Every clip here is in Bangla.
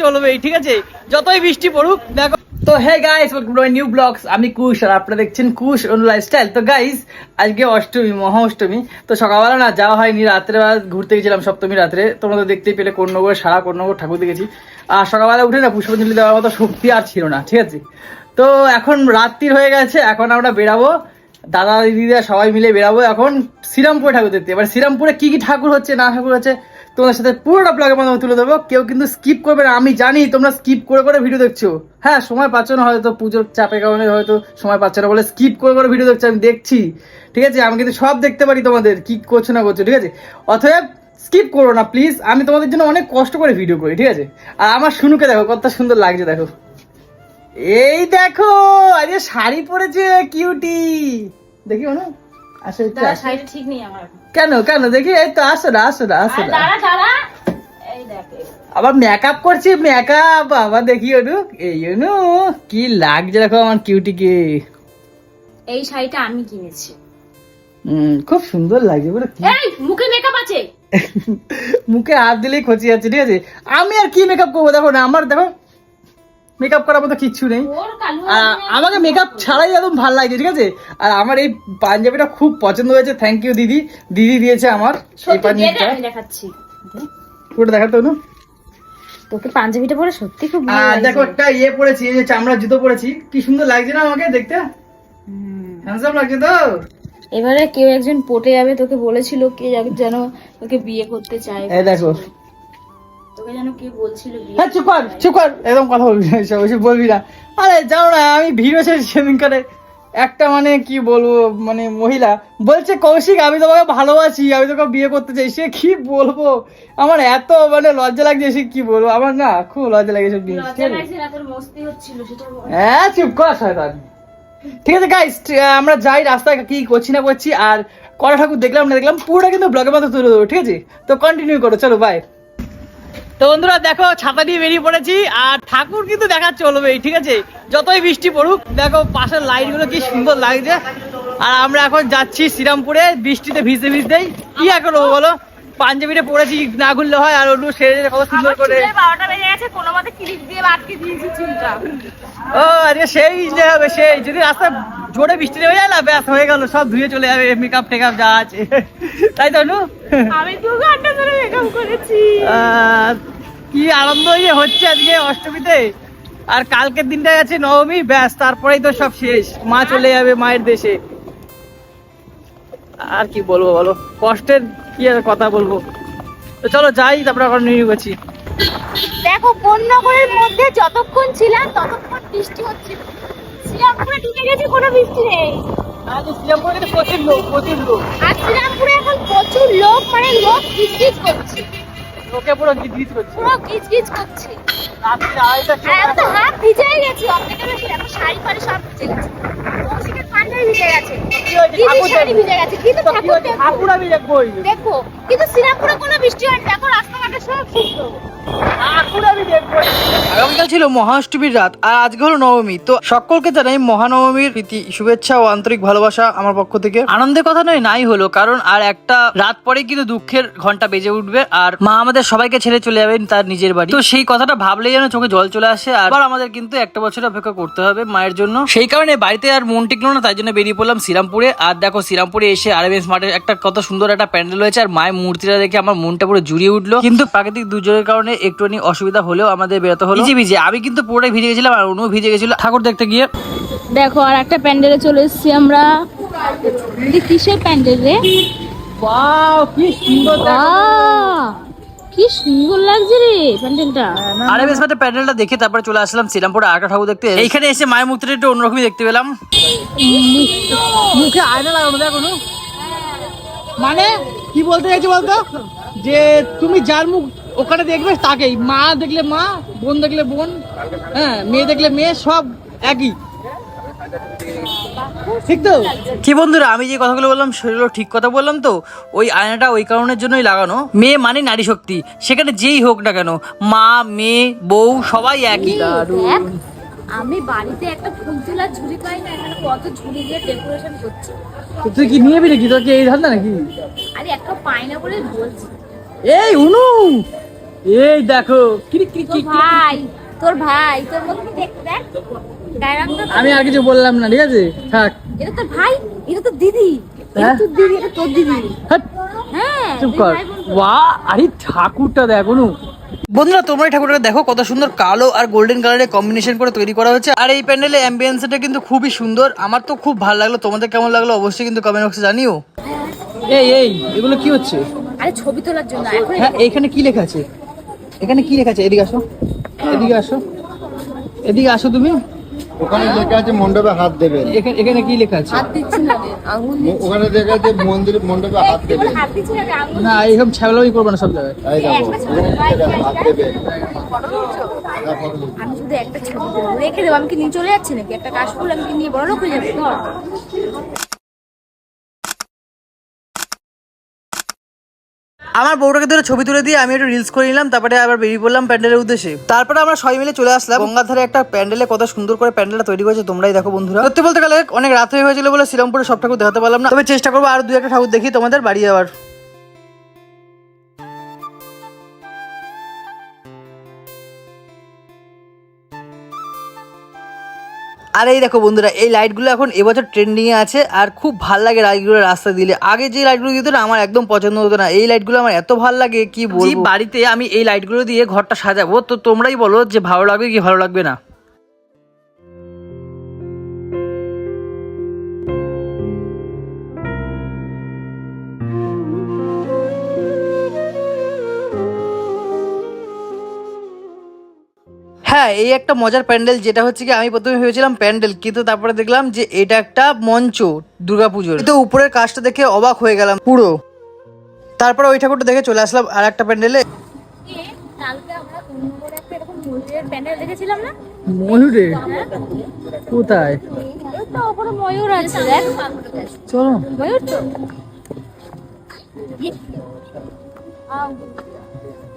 চলবেই ঠিক আছে? যতই বৃষ্টি পড়ুক, দেখো। তো hey guys welcome to new vlogs আমি কুশ, আর আপনারা দেখছেন কুশ অনু লাইফস্টাইল তো গাইস আজকে অষ্টমী মহা অষ্টমী তো সকালবেলা না যাওয়া হয়নি, রাত্রে বেলা ঘুরতে গেছিলাম সপ্তমী রাত্রে। তোমরা তো দেখতেই পেলে কন্যগর সারা কন্যগর ঠাকুর দেখেছি। আর সকালবেলা উঠে না পুষ্পাঞ্জলি দেওয়ার মতো শক্তি আর ছিল না, ঠিক আছে? তো এখন রাত্রির হয়ে গেছে, এখন আমরা বেরাবো দাদা, দিদিরা সবাই মিলে বেরাবো এখন শ্রীরামপুরে ঠাকুর দেখতে। এবার শ্রীরামপুরে কি কি ঠাকুর হচ্ছে, না ঠাকুর হচ্ছে তোমাদের সাথে পুরোটা ব্লগের মাধ্যমে তুলে দেবো কেউ কিন্তু স্কিপ করবে না, আমি জানি তোমরা স্কিপ করে করে ভিডিও দেখছ। হ্যাঁ সময় পাচ্ছ না, হয়তো পুজোর চাপের কারণে হয়তো সময় পাচ্ছ না বলে স্কিপ করে করে ভিডিও দেখছ, আমি দেখছি। ঠিক আছে? আমি কিন্তু সব দেখতে পারি তোমাদের, কি করছ না করছ, ঠিক আছে? অতএব স্কিপ করো না প্লিজ আমি তোমাদের জন্য অনেক কষ্ট করে ভিডিও করি, ঠিক আছে? আর আমার শুনুকে দেখো কত সুন্দর লাগছে, দেখো। এই দেখো আজকে শাড়ি পরেছে কিউটি দেখি না আসো একটু দাঁড়া ঠিক নেই আমার। কেন কেন? দেখি এই তো আসো না আসো না আসো না। দাঁড়া দাঁড়া। এই দেখ আবার মেকআপ করছি মেকআপ আবার দেখি অনু এই অনু কি লাগছে দেখো আমার কিউটিকে এই শাড়িটা আমি কিনেছি। হুম খুব সুন্দর লাগছে বলে এই মুখে মেকআপ আছে। মুখে হাত দিলেই খচি যাচ্ছে ঠিক আছে? আমি আর কি মেকআপ করব দেখো না আমার দেখো মেকআপ করার মতো কিচ্ছু নেই। আমাকে মেকআপ ছাড়াই একদম ভালো লাগছে ঠিক আছে? আর আমার এই পাঞ্জাবিটা খুব পছন্দ হয়েছে থ্যাংক ইউ দিদি। দিদি দিয়েছে আমার এই পাঞ্জাবিটা। দেখাচ্ছি। পুরোটা দেখাতো না তোকে পাঞ্জাবিটা পরে সত্যি খুব ভালো। দেখো একটা ইয়ে পরেছি এই যে চামড়ার জুতো পরেছি। কি সুন্দর লাগছে না আমাকে দেখতে? হ্যান্ডসাম লাগছে তো? এবারে কেউ একজন পটে যাবে তোকে বলেছিল কে যাবে যেন তোকে বিয়ে করতে চায়। এই দেখো তোকে যেন কে বলছিল হ্যাঁ চুপ কর চুপ কর। একদম কথা বলবি না এসব ওইসব বলবি না। আরে যাও না আমি ভিড় হয়েছে সেদিন একটা মানে কি বলব মানে মহিলা বলছে কৌশিক আমি তোমাকে ভালোবাসি আমি তোকে বিয়ে করতে চাই। সে কি বলব? আমার এত মানে লজ্জা লাগছে সে কি বলব? আমার না খুব লজ্জা লাগে সব জিনিস। হ্যাঁ চুপ কর শয়তান। ঠিক আছে গাইস আমরা যাই রাস্তায় কি করছি না করছি আর কড়া ঠাকুর দেখলাম না দেখলাম পুরোটা কিন্তু ব্লগের মতো তুলে দেবো ঠিক আছে? তো কন্টিনিউ করো চলো বাই তো বন্ধুরা দেখো ছাতা দিয়ে বেরিয়ে পড়েছি আর ঠাকুর কিন্তু দেখা চলবেই ঠিক আছে? যতই বৃষ্টি পড়ুক দেখো পাশের লাইটগুলো কি সুন্দর লাগছে। আর আমরা এখন যাচ্ছি শ্রীরামপুরে বৃষ্টিতে ভিজতে ভিজতেই। কি আর করব বলো? পাঞ্জাবিটা পরেছি না ঘুরলে হয় আর ওটু সেরে কত সুন্দর করে। ও আজকে সেই যে হবে সেই। যদি রাস্তা জোরে বৃষ্টি নেমে যায় না? ব্যাস হয়ে গেল সব ধুয়ে চলে যাবে মেকআপ টেকআপ যা আছে। তাই তো নু? আমি দু ঘণ্টা ধরে মেকআপ করেছি। কি আনন্দ যে হচ্ছে আজকে অষ্টমীতে। আর কালকের দিনটা আছে নবমী ব্যাস তারপরেই তো সব শেষ। মা চলে যাবে মায়ের দেশে। আর কি বলব বলো? কষ্টের কি আর কথা বলব? তো চলো যাই তারপরে এখন নিয়ে করছি দেখো বন্যগরের মধ্যে যতক্ষণ ছিলাম ততক্ষণ বৃষ্টি হচ্ছিল। শ্রীরামপুরে ঢুকে গেছে কোনো বৃষ্টি নেই। আজ শ্রীরামপুরে কিন্তু প্রচুর লোক প্রচুর লোক। আর শ্রীরামপুরে এখন প্রচুর লোক মানে লোক গিজগিজ করছে। লোকে পুরো গিট করছে। পুরো গিজগিজ করছে। রাত্রি আড়াইটার আর আমি তো হাত ভিজে গেছি অর্ধেকের বেশি দেখো শাড়ি ফাড়ি সব ভিজে গেছে। কৌশিকের পাঞ্জাবি ভিজে গেছে। শাড়ি ভিজে কিন্তু ঠাকুর? দেখো। দেখব কিন্তু শ্রীরামপুরে কোনো বৃষ্টি হয়নি দেখো রাস্তাঘাটে সব দেখব। আগামীকাল ছিল মহাষ্টমীর রাত, আর আজকে হলো নবমী। তো সকলকে জানাই মহানবমীর প্রীতি, শুভেচ্ছা ও আন্তরিক ভালোবাসা আমার পক্ষ থেকে। আনন্দের কথা নয়, নাই হলো, কারণ আর একটা রাত পরে কিন্তু দুঃখের ঘণ্টা বেজে উঠবে, আর মা আমাদের সবাইকে ছেড়ে চলে যাবেন তার নিজের বাড়ি। তো সেই কথাটা ভাবলেই যেন চোখে জল চলে আসে, আর আমাদের কিন্তু একটা বছর অপেক্ষা করতে হবে মায়ের জন্য। সেই কারণে বাড়িতে আর মন টিকলো না, তাই জন্য বেরিয়ে পড়লাম শ্রীরামপুরে। আর দেখো, শ্রীরামপুরে এসে আরএমএস মাঠের একটা কত সুন্দর একটা প্যান্ডেল হয়েছে, আর মায়ের মূর্তিটা দেখে আমার মনটা পুরো জুড়িয়ে উঠল। কিন্তু প্রাকৃতিক দুর্যোগের কারণে একটুখানি অসুবিধা হলেও আমাদের বেরোতে হলো। ভিজে ভিজে। আমি কিন্তু পুরোটাই ভিজে গেছিলাম আর অনু ভিজে গেছিল। ঠাকুর দেখতে গিয়ে। দেখো আর একটা প্যান্ডেলে চলে এসেছি আমরা। কিসের প্যান্ডেল? রে কি সুন্দর কি সুন্দর লাগছে রে প্যান্ডেলটা। প্যান্ডেলটা দেখে তারপরে চলে আসলাম শ্রীরামপুরে ঠাকুর দেখতে। এইখানে এসে মায়ের একটু অন্যরকমই দেখতে পেলাম। মুখে আয়না লাগানো দেখো মানে কি বলতে চাইছি বলতো? যে তুমি যার মুখ ওখানে দেখবে তাকেই। মা দেখলে মা বোন দেখলে বোন হ্যাঁ মেয়ে দেখলে মেয়ে সব একই। ঠিক তো? কি বন্ধুরা আমি যে কথাগুলো বললাম সেগুলো ঠিক কথা বললাম তো? ওই আয়নাটা ওই কারণের জন্যই লাগানো। মেয়ে মানে নারী শক্তি। সেখানে যেই হোক না কেন মা মেয়ে বউ সবাই একই। আমি বাড়িতে একটা ফুল তোলার ঝুড়ি পাই না এখানে কত ঝুড়ি দিয়ে ডেকোরেশন করছে। তুই কি নিয়ে নাকি? তোর কি এই ধান্দা নাকি? আরে একটা পাই না বলে বলছি। এই উনু! এই দেখো। ভাই তোর ভাই তোর দেখতে দেখ। তো- আমি আর কিছু বললাম না ঠিক আছে? থাক। এটা তোর ভাই এটা তোর দিদি। এটা হ্যাঁ? তোর দিদি এটা তোর দিদি। হ্যাঁ। চুপ কর। ওয়া আরে ঠাকুরটা দেখো নু বন্ধুরা তোমরা এই ঠাকুরটা দেখো কত সুন্দর কালো আর গোল্ডেন কালারের কম্বিনেশন করে তৈরি করা হয়েছে। আর এই প্যান্ডেলের অ্যাম্বিয়েন্সটা কিন্তু খুবই সুন্দর। আমার তো খুব ভালো লাগল। তোমাদের কেমন লাগল অবশ্যই কিন্তু কমেন্ট বক্সে জানিও। এই এই এগুলো কি হচ্ছে? আরে ছবি তোলার জন্য হ্যাঁ এখানে কি লেখা আছে? এখানে কি লেখা আছে? এদিকে আসো। এদিকে আসো। এদিকে আসো তুমি। ওখানে লেখা আছে মণ্ডপে হাত দেবেন। এখানে এখানে কি লেখা আছে? হাত দিচ্ছি না রে, ওখানে লেখা আছে মন্দির মণ্ডপে হাত দিচ্ছি দেবেন। হাত দিচ্ছি না এইরকম ছ্যাবলামি করবে না সব জায়গায়। এই দেখো হাত দেবেন। আমি শুধু একটা ছবি রেখে দেবো আমি কি নিয়ে চলে যাচ্ছি নাকি? একটা কাশ ফুল আমি কি নিয়ে বড় লোক হয়ে যাব? আমার বউটাকে ধরে ছবি তুলে দিয়ে আমি একটু রিলস করে নিলাম, তারপরে আবার বেরিয়ে পড়লাম প্যান্ডেলের উদ্দেশ্যে। তারপরে আমরা সবাই মিলে চলে আসলাম। গঙ্গার ধারে একটা প্যান্ডেলে কত সুন্দর করে প্যান্ডেলটা তৈরি করেছে তোমরাই দেখো বন্ধুরা। সত্যি বলতে গেলে অনেক রাত হয়ে হয়েছিল বলে শ্রীরামপুরে সব ঠাকুর দেখাতে পারলাম না। তবে চেষ্টা করব আর দু একটা ঠাকুর দেখি তোমাদের বাড়ি যাওয়ার। আর এই দেখো বন্ধুরা এই লাইটগুলো এখন এবছর ট্রেন্ডিংয়ে আছে আর খুব ভালো লাগে লাইটগুলো রাস্তা দিলে। আগে যে লাইটগুলো দিত না আমার একদম পছন্দ হতো না। এই লাইটগুলো আমার এত ভালো লাগে কি বলি বাড়িতে আমি এই লাইটগুলো দিয়ে ঘরটা সাজাবো তো তোমরাই বলো যে ভালো লাগবে কি ভালো লাগবে না। হ্যাঁ এই একটা মজার প্যান্ডেল যেটা হচ্ছে কি আমি প্রথমে ভেবেছিলাম প্যান্ডেল কিন্তু তারপরে দেখলাম যে এটা একটা মঞ্চ দুর্গাপুজোর। তো উপরের কাজটা দেখে অবাক হয়ে গেলাম পুরো। তারপরে ওই ঠাকুরটা দেখে চলে আসলাম আর একটা প্যান্ডেলে কালকে আমরা একটা এরকম ময়ূরের প্যান্ডেল দেখেছিলাম না? ময়ূরে কোথায়? তো ওপরে ময়ূর আছে দেখ। চলো। ময়ূর তো।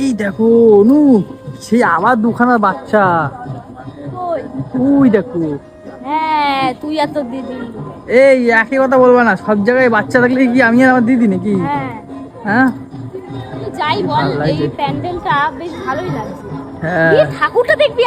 এই দেখো অনু সেই আবার দুখানা বাচ্চা। তুই দেখো। হ্যাঁ তুই আর তোর দিদি। এই একই কথা বলবা না সব জায়গায় বাচ্চা থাকলে কি আমি আর আমার দিদি নাকি? হ্যাঁ। হ্যাঁ? যাই বল এই প্যান্ডেলটা বেশ ভালোই লাগছে। হ্যাঁ। ঠাকুরটা দেখবি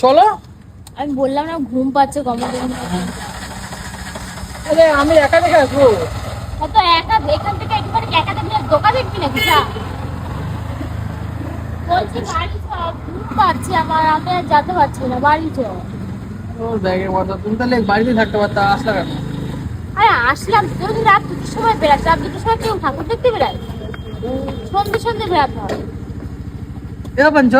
চলো। আমি বললাম না ঘুম পাচ্ছে কমতে আরে আমি একা দেখে আসব? তো একা এখান থেকে একবারে একা আর দোকান দেখবি নাকি যা। বলছি বাড়ি ঘুম পাচ্ছে আমার আমি আর যেতে পারছি না বাড়ি চল। ব্যাগের তুমি তাহলে বাড়িতে থাকতে পারতা আসলা কেন? আরে আসলাম তোর রাত দুটোর সময় বেড়াচ্ছে রাত দুটোর সময় কেউ ঠাকুর দেখতে সন্ধে সন্ধে বেড়াতে এ পঞ্চ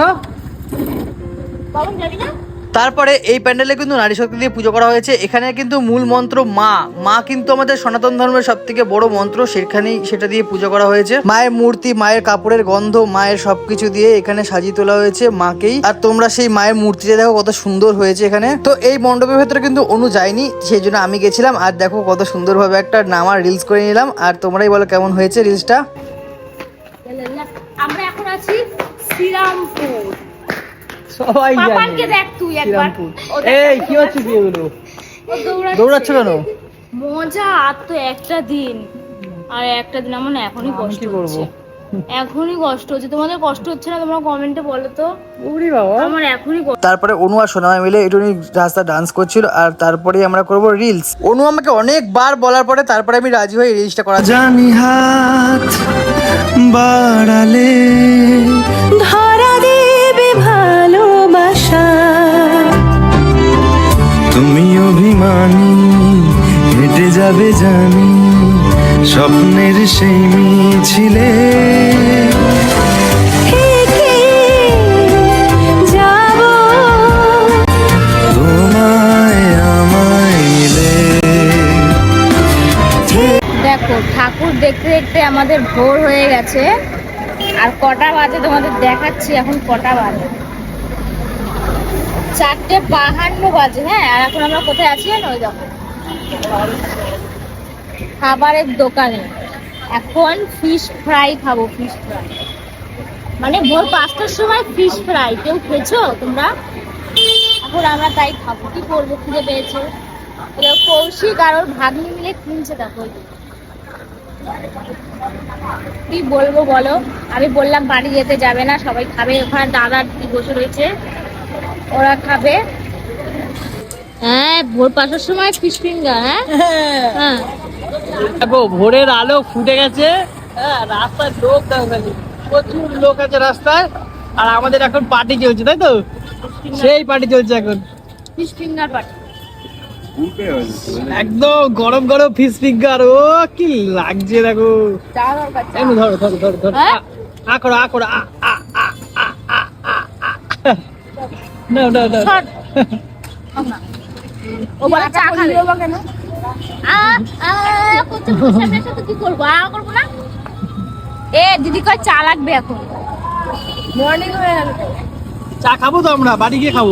বাবন যাবি না? তারপরে এই প্যান্ডেলে কিন্তু নারী শক্তি দিয়ে পুজো করা হয়েছে। এখানে কিন্তু মূল মন্ত্র মা। মা কিন্তু আমাদের সনাতন ধর্মের সব থেকে বড় মন্ত্র, সেখানেই সেটা দিয়ে পুজো করা হয়েছে। মায়ের মূর্তি, মায়ের কাপড়ের গন্ধ, মায়ের সবকিছু দিয়ে এখানে সাজিয়ে তোলা হয়েছে মাকেই। আর তোমরা সেই মায়ের মূর্তিটা দেখো কত সুন্দর হয়েছে এখানে। তো এই মণ্ডপের ভেতরে কিন্তু অনু যায়নি, সেই জন্য আমি গেছিলাম। আর দেখো কত সুন্দরভাবে একটা নামার রিলস করে নিলাম। আর তোমরাই বলো কেমন হয়েছে রিলসটা? আমরা এখন আছি শ্রীরামপুর। সবাই পাপানকে দেখ তুই একবার। এই কি হচ্ছে কি এগুলো দৌড়াচ্ছ। কেন? মজা আর তো একটা দিন। আর একটা দিন আমার না এখনই কষ্ট হচ্ছে। এখনই কষ্ট হচ্ছে। তোমাদের কষ্ট হচ্ছে না তোমরা কমেন্টে বলো তো? ওরে বাবা। আমার এখনই তারপরে অনু আর সোনামা মিলে একটু রাস্তা ডান্স করছিল আর তারপরে আমরা করব রিলস অনু আমাকে অনেকবার বলার পরে তারপরে আমি রাজি হয়ে রিলসটা করা জানি হাত বাড়ালে যাবে জানি স্বপ্নের সেই মিছিলে। দেখো ঠাকুর দেখতে দেখতে আমাদের ভোর হয়ে গেছে। আর কটা বাজে তোমাদের দেখাচ্ছি এখন কটা বাজে? চারটে বাহান্ন বাজে হ্যাঁ? আর এখন আমরা কোথায় আছি ওই দেখো। খাবারের দোকানে। এখন ফিশ ফ্রাই খাব ফিশ ফ্রাই মানে ভোর পাঁচটার সময় ফিশ ফ্রাই কেউ খেয়েছো তোমরা? এখন আমরা তাই খাব। কি করব খুঁজে পেয়েছ? কৌশিক আর ওর ভাগ্নি মিলে কিনছে দেখো। কি বলব বলো? আমি বললাম বাড়ি যেতে যাবে না, সবাই খাবে। ওখানে দিদি বসে রয়েছে? ওরা খাবে। হ্যাঁ ভোর পাঁচটার সময় ফিশ ফিঙ্গার হ্যাঁ? হ্যাঁ। দেখো ভোরের আলো ফুটে গেছে। হ্যাঁ রাস্তায় লোক দেখো প্রচুর লোক আছে রাস্তায়। আর আমাদের এখন পার্টি চলছে তাই তো? সেই পার্টি চলছে এখন। ফিশ ফিঙ্গার পাটি একদম গরম গরম ফিশ ফিঙ্গার ও কি লাগছে দেখো। ধরো ধরো ধরো ধরো হ্যাঁ? আ আ করো আ করো আ আ আ আ আ আ। আ নাও নাও নাও শট। ও বলে চা খাবে কেন আ আ করছে বসে সাথে কি করব? আ করব না? এ দিদি কয় চা লাগবে এখন। মর্নিং হয়ে গেল। চা খাব তো আমরা বাড়ি গিয়ে খাব।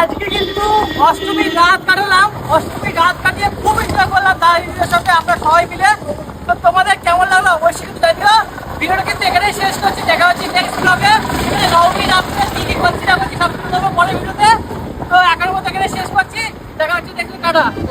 আজকে কিন্তু অষ্টমী রাত কাটালাম। অষ্টমী রাত কাটিয়ে খুব এনজয় করলাম দাদিদের সাথে আমরা সবাই মিলে। তো তোমাদের কেমন লাগল অবশ্যই কিন্তু জানিও। ভিডিওটা কিন্তু এখানেই শেষ করছি দেখা হচ্ছে নেক্সট ব্লগে নবমী রাত্রে কি কি করছি না